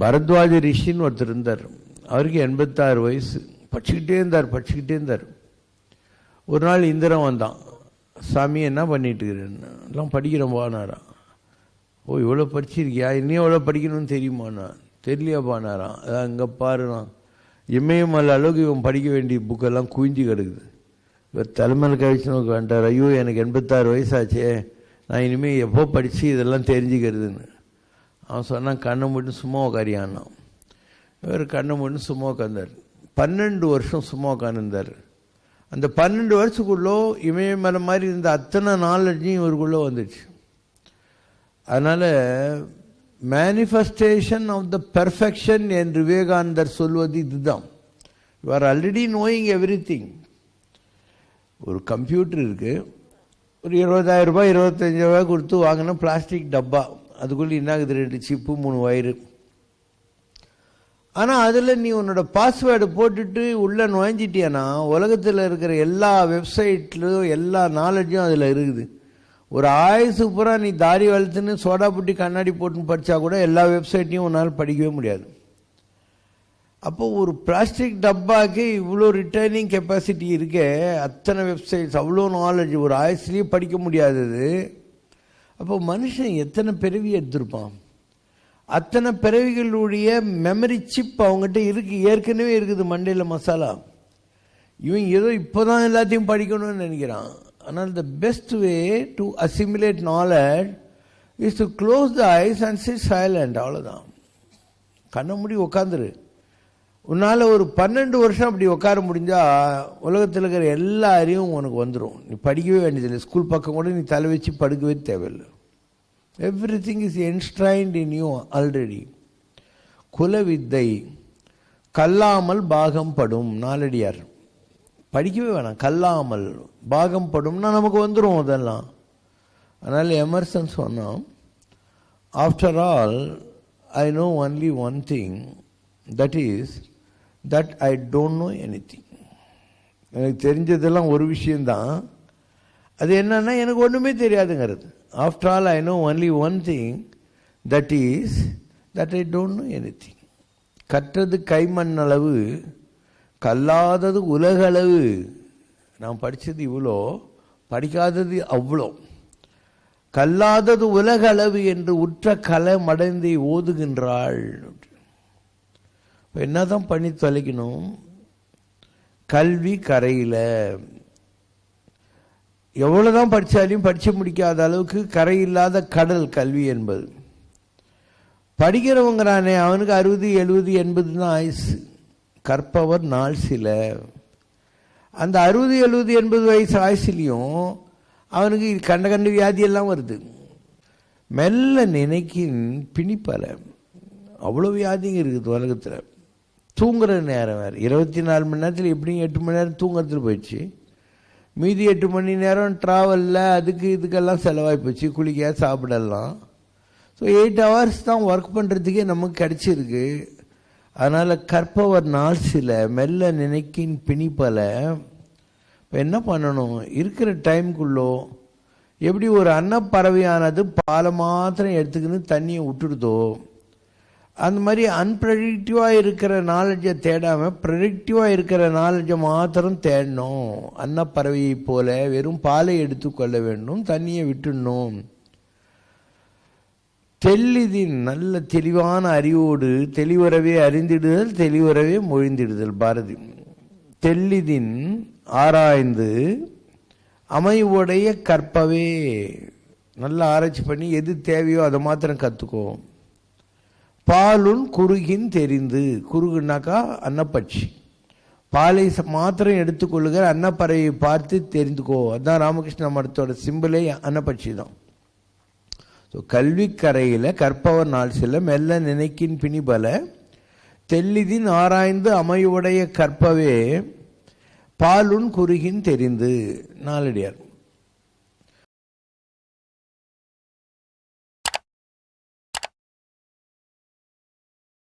பரத்வாஜ ரிஷின்னு ஒருத்தர் இருந்தார். அவருக்கு எண்பத்தாறு வயசு. படிச்சுக்கிட்டே இருந்தார் படிச்சுக்கிட்டே இருந்தார். ஒரு நாள் இந்திரன் வந்தான். சாமி என்ன பண்ணிட்டு இருக்கிறேன்னு எல்லாம் படிக்கிறோம் போனாராம் ஓ இவ்வளோ படிச்சிருக்கியா? இன்னும் எவ்வளோ படிக்கணும்னு தெரியுமாண்ணா தெரியலையா பானாராம் அதான் இங்கே பாருண்ணா இமயமலை அளவுக்கு இவன் படிக்க வேண்டிய புக்கெல்லாம் குவிஞ்சு கிடக்குது. இவர் தலைமையில் கழிச்சுனவுக்கு வேண்டார் வந்துட்டார். ஐயோ எனக்கு எண்பத்தாறு வயசாச்சே. நான் இனிமேல் எப்போ படித்து இதெல்லாம் தெரிஞ்சுக்கிறதுன்னு? அவன் சொன்னான் கண்ணை மட்டும் சும்மா உட்காரியான்னா இவர் கண்ணை மட்டும் சும்மா உட்காந்தார் பன்னெண்டு வருஷம் சும்மா உட்காந்துருந்தார் அந்த பன்னெண்டு வருஷத்துக்குள்ளோ இமயமலை மாதிரி இருந்த அத்தனை நாலெட்ஜும் இவருக்குள்ளே வந்துடுச்சு அதனால் மேனிஃபெஸ்டேஷன் ஆஃப் த பெர்ஃபெக்ஷன் என்று விவேகானந்தர் சொல்வது இதுதான். You are already knowing everything ஒரு கம்ப்யூட்டர் இருக்குது ஒரு இருபதாயிரம் ரூபாய் ரூபாய் கொடுத்து வாங்கின பிளாஸ்டிக் டப்பா. அதுக்குள்ளே என்ன ஆகுது? ரெண்டு சிப்பு மூணு வயிறு. ஆனால் அதில் நீ உன்னோட பாஸ்வேர்டு போட்டுட்டு உள்ளே நுழைஞ்சிட்டியானா உலகத்தில் இருக்கிற எல்லா வெப்சைட்லையும் எல்லா நாலேஜும் அதில் இருக்குது. ஒரு ஆயுசு பூரா நீ தாடி வளர்த்துன்னு சோடா புட்டி கண்ணாடி போட்டுன்னு படித்தா கூட எல்லா வெப்சைட்டையும் உன்னால் படிக்கவே முடியாது. அப்போ ஒரு பிளாஸ்டிக் டப்பாக்கு இவ்வளோ ரிட்டர்னிங் கெப்பாசிட்டி இருக்கே அத்தனை வெப்சைட்ஸ் அவ்வளோ நாலேஜ் ஒரு ஆயுஸ்லேயே படிக்க முடியாதது. அப்போ மனுஷன் எத்தனை பிறவி எடுத்திருப்பான்? அத்தனை பிறவிகளுடைய மெமரி சிப் அவங்ககிட்ட இருக்கு ஏற்கனவே இருக்குது மண்டையில் மசாலா. இவன் ஏதோ இப்போதான் எல்லாத்தையும் படிக்கணும்னு நினைக்கிறான். ஆனால் the best way to assimilate knowledge is to close the eyes and see silent அவ்வளோதான் கண்ணை மூடி உட்காந்துரு உன்னால் ஒரு பன்னெண்டு வருஷம் அப்படி உட்கார முடிஞ்சால் உலகத்தில் இருக்கிற எல்லா அறிவும் உனக்கு வந்துடும் நீ படிக்கவே வேண்டியதில்லை. ஸ்கூல் பக்கம் கூட நீ தலை வச்சு படுக்கவே தேவையில்லை. Everything is ingrained in you already குலவித்தை கல்லாமல் பாகம் படும் நாலடியார் படிக்கவே வேணாம். கல்லாமல் பாகம் படும்னா நமக்கு வந்துடும் அதெல்லாம். அதனால் எமர்சன் சொன்னோம் after all I know only one thing that is that I don't know anything எனக்கு தெரிஞ்சதெல்லாம் ஒரு விஷயந்தான் அது என்னன்னா எனக்கு ஒன்றுமே தெரியாதுங்கிறது. After all I know only one thing that is that I don't know anything கற்றது கைமண் அளவு கல்லாதது உலகளவு. நான் படித்தது இவ்வளோ படிக்காதது அவ்வளோ. கல்லாதது உலகளவு என்று உற்ற கலை மடைந்தை ஓதுகின்றாள். இப்போ என்ன தான் பண்ணி தொலைக்கணும்? கல்வி கரையில். எவ்வளோதான் படித்தாலையும் படித்து முடிக்காத அளவுக்கு கரை இல்லாத கடல் கல்வி என்பது. படிக்கிறவங்கிறானே அவனுக்கு அறுபது எழுபது எண்பது தான் ஆயுசு கற்பவர் நாள் சில. அந்த அறுபது எழுபது எண்பது வயசு ஆயுசுலேயும் அவனுக்கு கண்ட கண்ட வியாதியெல்லாம் வருது. மெல்ல நினைக்கின் பிணிப்பல. அவ்வளோ வியாதிங்க இருக்குது உலகத்தில். தூங்குற நேரம் வேறு. இருபத்தி நாலு மணி நேரத்தில் எப்படியும் எட்டு மணி நேரம் தூங்குறதுல போயிடுச்சு. மீதி எட்டு மணி நேரம் ட்ராவலில் அதுக்கு இதுக்கெல்லாம் செலவாகி போச்சு. குளிக்க சாப்பிடலாம். ஸோ எயிட் ஹவர்ஸ் தான் ஒர்க் பண்ணுறதுக்கே நமக்கு கிடச்சிருக்கு. அதனால் கற்பவர் நாள் சில மெல்ல நினைக்கின் பிணிப்பல. இப்போ என்ன பண்ணணும்? இருக்கிற டைம்குள்ளோ எப்படி ஒரு அன்னப்பறவையானது பாலை மாத்திரம் எடுத்துக்கின்னு தண்ணியை விட்டுடுதோ அந்த மாதிரி அன்பிரடிக்டிவாக இருக்கிற நாலேஜை தேடாமல் ப்ரெடிக்டிவாக இருக்கிற நாலேஜை மாத்திரம் தேடணும். அன்னப்பறவையை போல வெறும் பாலை எடுத்துக்கொள்ள வேண்டும் தண்ணியை விட்டுடணும். தெல்லிதின் நல்ல தெளிவான அறிவோடு தெளிவரவே அறிந்திடுதல் தெளிவரவே மொழிந்திடுதல் பாரதி. தெல்லிதின் ஆராய்ந்து அமைவுடைய கற்பவே. நல்லா ஆராய்ச்சி பண்ணி எது தேவையோ அதை மாத்திரம் கற்றுக்குவோம் பாலுன் குறுகின் தெரிந்து. குறுகுனாக்கா அன்னப்பட்சி. பாலை மாத்திரம் எடுத்துக்கொள்ளுகிற அன்னப்பறவையை பார்த்து தெரிந்துக்கோ. அதுதான் ராமகிருஷ்ண மடத்தோட சிம்பிளே அன்னப்பட்சி தான். ஸோ கல்விக்கரையில் கற்பவர் நாள் சில மெல்ல நினைக்கின் பிணிபல தெல்லிதின் ஆராய்ந்து அமையுடைய கற்பவே பாலுன் குறுகின் தெரிந்து. நாளடியார்